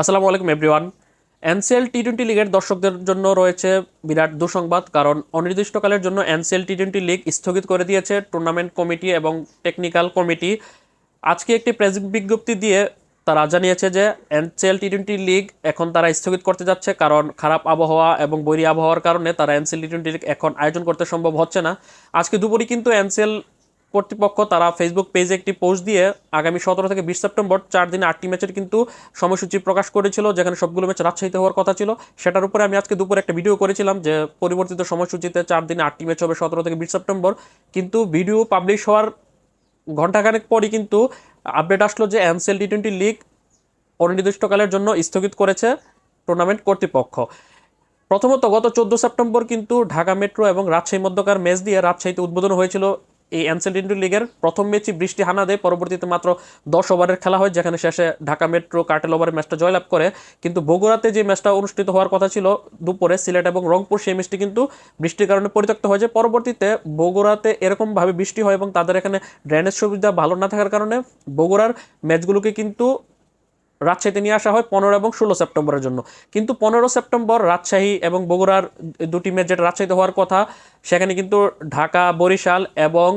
আসসালামু আলাইকুম everyone NCL T twenty লিগের দর্শকদের জন্য রয়েছে বিরাট দুঃসংবাদ, কারণ অনির্দিষ্টকালের জন্য এনসিএল টি টোয়েন্টি লিগ স্থগিত করে দিয়েছে টুর্নামেন্ট কমিটি এবং টেকনিক্যাল কমিটি আজকে একটি প্রেস বিজ্ঞপ্তি দিয়ে তারা জানিয়েছে যে এনসিএল টি টোয়েন্টি লিগ এখন তারা স্থগিত করতে যাচ্ছে, কারণ খারাপ আবহাওয়া এবং বৈরী আবহাওয়ার কারণে তারা এনসিএল টি টোয়েন্টি লিগ এখন আয়োজন করতে সম্ভব হচ্ছে না। আজকে দুপুরে কিন্তু এনসিএল কর্তৃপক্ষ তারা ফেসবুক পেজে একটি পোস্ট দিয়ে আগামী সতেরো থেকে বিশ সেপ্টেম্বর চার দিনে আটটি ম্যাচের কিন্তু সময়সূচি প্রকাশ করেছিল, যেখানে সবগুলো ম্যাচ রাজশাহীতে হওয়ার কথা ছিল। সেটার উপরে আমি আজকে দুপুরে একটা ভিডিও করেছিলাম যে পরিবর্তিত সময়সূচিতে চার দিনে আটটি ম্যাচ হবে সতেরো থেকে বিশ সেপ্টেম্বর। কিন্তু ভিডিও পাবলিশ হওয়ার ঘন্টাখানেক পরই কিন্তু আপডেট আসলো যে এনসিএল টি টোয়েন্টি লিগ অনির্দিষ্টকালের জন্য স্থগিত করেছে টুর্নামেন্ট কর্তৃপক্ষ। প্রথমত গত চোদ্দ সেপ্টেম্বর কিন্তু ঢাকা মেট্রো এবং রাজশাহী মধ্যকার ম্যাচ দিয়ে রাজশাহীতে উদ্বোধন হয়েছিল এই এনসেল ইন্ডু লিগের প্রথম ম্যাচই বৃষ্টি হানা দেয়। পরবর্তীতে মাত্র দশ ওভারের খেলা হয়, যেখানে শেষে ঢাকা মেট্রো কার্টেল ওভারের ম্যাচটা জয়লাভ করে। কিন্তু বগুড়াতে যে ম্যাচটা অনুষ্ঠিত হওয়ার কথা ছিল দুপুরে, সিলেট এবং রংপুর, সেই ম্যাচটি কিন্তু বৃষ্টির কারণে পরিত্যক্ত হয়ে। যায় পরবর্তীতে বগুড়াতে এরকমভাবে বৃষ্টি হয় এবং তাদের এখানে ড্রেনেজ সুবিধা ভালো না থাকার কারণে বগুড়ার ম্যাচগুলোকে কিন্তু রাজশাহীতে নিয়ে আসা হয় পনেরো এবং ষোলো সেপ্টেম্বরের জন্য। কিন্তু পনেরো সেপ্টেম্বর রাজশাহী এবং বগুড়ার দুটি ম্যাচ যেটা রাজশাহীতে হওয়ার কথা, সেখানে কিন্তু ঢাকা, বরিশাল এবং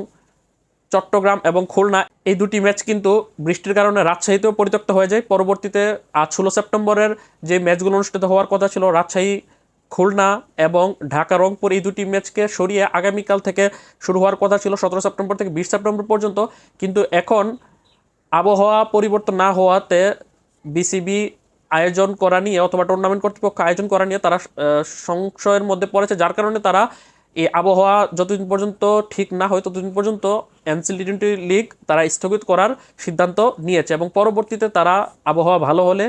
চট্টগ্রাম এবং খুলনা এই দুটি ম্যাচ কিন্তু বৃষ্টির কারণে রাজশাহীতেও পরিত্যক্ত হয়ে যায়। পরবর্তীতে আজ ষোলো সেপ্টেম্বরের যে ম্যাচগুলো অনুষ্ঠিত হওয়ার কথা ছিল, রাজশাহী, খুলনা এবং ঢাকা, রংপুর এই দুটি ম্যাচকে সরিয়ে আগামীকাল থেকে শুরু হওয়ার কথা ছিল সতেরো সেপ্টেম্বর থেকে বিশ সেপ্টেম্বর পর্যন্ত। কিন্তু এখন আবহাওয়া পরিবর্তন না হওয়াতে বিসিবি আয়োজন করা নিয়ে অথবা টুর্নামেন্ট কর্তৃপক্ষ আয়োজন করা নিয়ে তারা সংশয়ের মধ্যে পড়েছে, যার কারণে তারা এই আবহাওয়া যতদিন পর্যন্ত ঠিক না হয় ততদিন পর্যন্ত এনসিল টি টোয়েন্টি লিগ তারা স্থগিত করার সিদ্ধান্ত নিয়েছে এবং পরবর্তীতে তারা আবহাওয়া ভালো হলে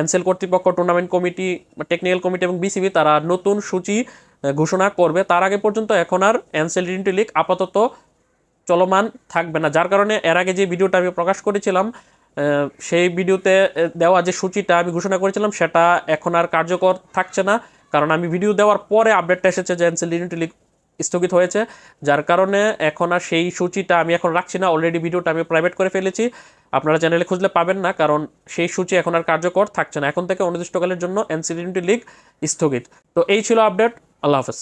এনসেল কর্তৃপক্ষ টুর্নামেন্ট কমিটি টেকনিক্যাল কমিটি এবং বিসিবি তারা নতুন সূচি ঘোষণা করবে। তার আগে পর্যন্ত এখন আর এনসেল টি টোয়েন্টি লিগ আপাতত চলমান থাকবে না। যার কারণে এর আগে যে ভিডিওটা আমি প্রকাশ করেছিলাম সেই ভিডিওতে দেওয়া যে সূচিটা আমি ঘোষণা করেছিলাম, সেটা এখন আর কার্যকর থাকছে না। কারণ আমি ভিডিও দেওয়ার পরে আপডেটটা এসেছে যে এনসেল ইউনিটি স্থগিত হয়েছে। যার কারণে এখন আর সেই সূচিটা আমি এখন রাখছি না। অলরেডি ভিডিওটা আমি প্রাইভেট করে ফেলেছি। আপনারা চ্যানেলে খুঁজলে পাবেন না, কারণ সেই সূচি এখন আর কার্যকর থাকছে না। এখন থেকে অনির্দিষ্টকালের জন্য এনসিল ইউনিটি লিগ স্থগিত। তো এই ছিল আপডেট আল্লাহ হাফেজ।